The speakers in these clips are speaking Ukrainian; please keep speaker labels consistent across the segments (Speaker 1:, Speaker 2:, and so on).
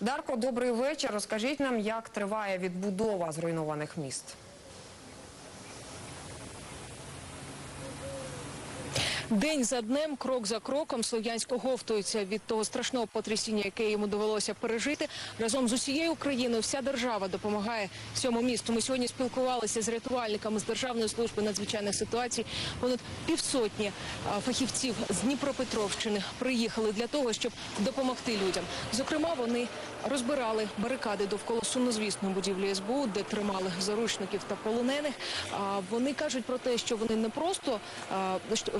Speaker 1: Дарко, добрий вечір. Розкажіть нам, як триває відбудова зруйнованих міст.
Speaker 2: День за днем, крок за кроком, Слов'янськ оговтується від того страшного потрясіння, яке йому довелося пережити. Разом з усією Україною вся держава допомагає цьому місту. Ми сьогодні спілкувалися з рятувальниками з Державної служби надзвичайних ситуацій. Понад півсотні фахівців з Дніпропетровщини приїхали для того, щоб допомогти людям. Зокрема, вони розбирали барикади довкола сумнозвісної будівлі СБУ, де тримали заручників та полонених. Вони кажуть про те, що вони не просто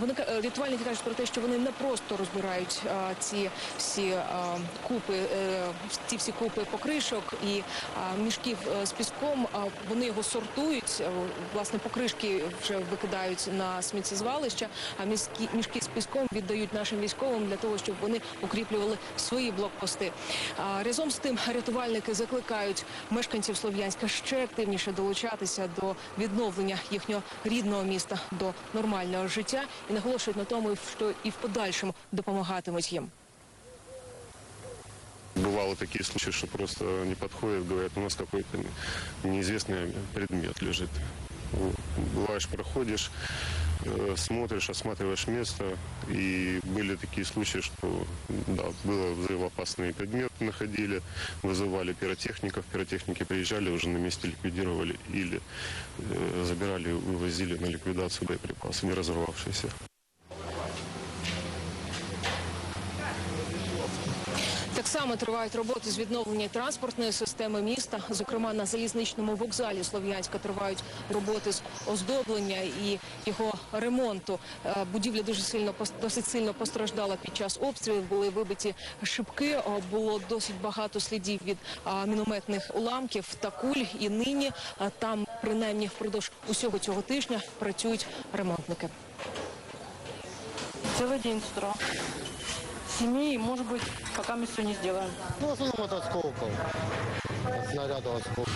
Speaker 2: вони рятувальники кажуть про те, що вони не просто розбирають а, ці всі а, купи, е, ті всі купи покришок і а, мішків е, з піском. А вони його сортують. е, Власне, покришки вже викидають на сміттєзвалища, а мішки, мішки з піском віддають нашим військовим для того, щоб вони укріплювали свої блокпости. А, разом з тим рятувальники закликають мешканців Слов'янська ще активніше долучатися до відновлення їхнього рідного міста до нормального життя і наголошують на тому, що і в подальшому допомагатимуть їм.
Speaker 3: Бывало такие случаи, что просто не подходят, говорят, у нас какой-то неизвестный предмет лежит. Бываешь, проходишь, смотришь, осматриваешь место, и были такие случаи, что да, было взрывоопасные предметы находили, вызывали пиротехников, пиротехники приезжали, уже на месте ликвидировали или э, забирали, вывозили на ликвидацию боеприпасы, не разорвавшиеся.
Speaker 2: Так тривають роботи з відновлення транспортної системи міста. Зокрема, на залізничному вокзалі Слов'янська тривають роботи з оздоблення і його ремонту. Е, Будівля дуже сильно досить сильно постраждала під час обстрілів. Були вибиті шибки. Було досить багато слідів від мінометних уламків та куль. І нині там, принаймні, впродовж усього цього тижня працюють ремонтники.
Speaker 4: День с утра. С Семи, и, может быть, пока мы все не сделаем.
Speaker 5: Ну, в основном от осколков. От снарядов осколки.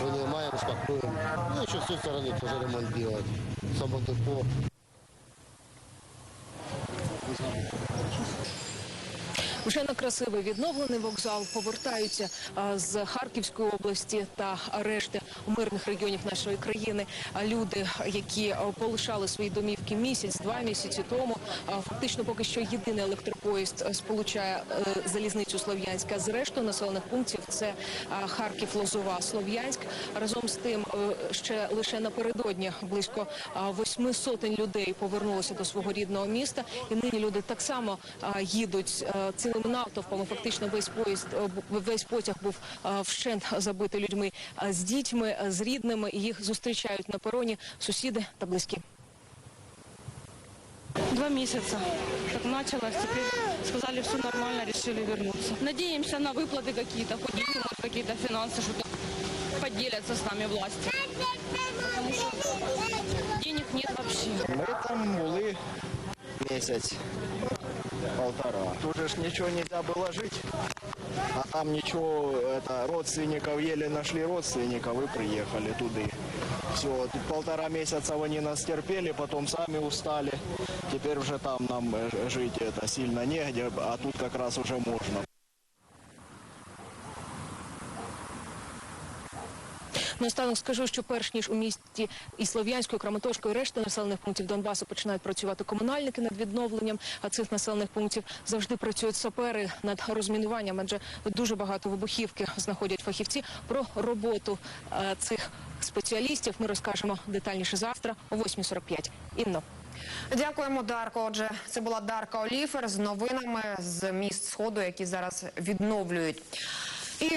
Speaker 5: Вынимаем, шпаклюем. Ну, еще с той стороны тоже ремонт делать. Само депо.
Speaker 2: Вже на красивий відновлений вокзал повертаються з Харківської області та решти мирних регіонів нашої країни. Люди, які полишали свої домівки місяць, два місяці тому, фактично поки що єдиний електропоїзд сполучає е, залізницю Слов'янська з рештою населених пунктів. Це Харків, Лозова, Слов'янськ. Разом з тим, е, ще лише напередодні близько а, восьми сотень людей повернулося до свого рідного міста, і нині люди так само а, їдуть е, цілими натовпами. Фактично весь поїзд е, бу- весь потяг був а, вщент забитий людьми а, з дітьми, а, з рідними. І їх зустрічають на пероні сусіди та близькі.
Speaker 4: Два месяца, как началось, теперь сказали, все нормально, решили вернуться. Надеемся на выплаты какие-то, хоть деньги, может, какие-то финансы, что-то поделятся с нами власти. Потому что денег нет вообще.
Speaker 6: Ми там були місяць, полтора. Тут же ж нічого не можна було жити. А там нічого, это, родственников еле нашли родственников и приехали туди. Все, тут полтора месяца вони нас терпели, потом сами устали. Теперь уже там нам э, жить это сильно негде, а тут как раз уже можно.
Speaker 2: Наостанок скажу, що перш ніж у місті і Слов'янської, Краматорської, решти населених пунктів Донбасу починають працювати комунальники над відновленням цих населених пунктів. Завжди працюють сапери над розмінуванням, адже дуже багато вибухівки знаходять фахівці. Про роботу е, цих спеціалістів ми розкажемо детальніше завтра о 8.45. Інно.
Speaker 1: Дякуємо, Дарко. Отже, це була Дарка Оліфер з новинами з міст Сходу, які зараз відновлюють. І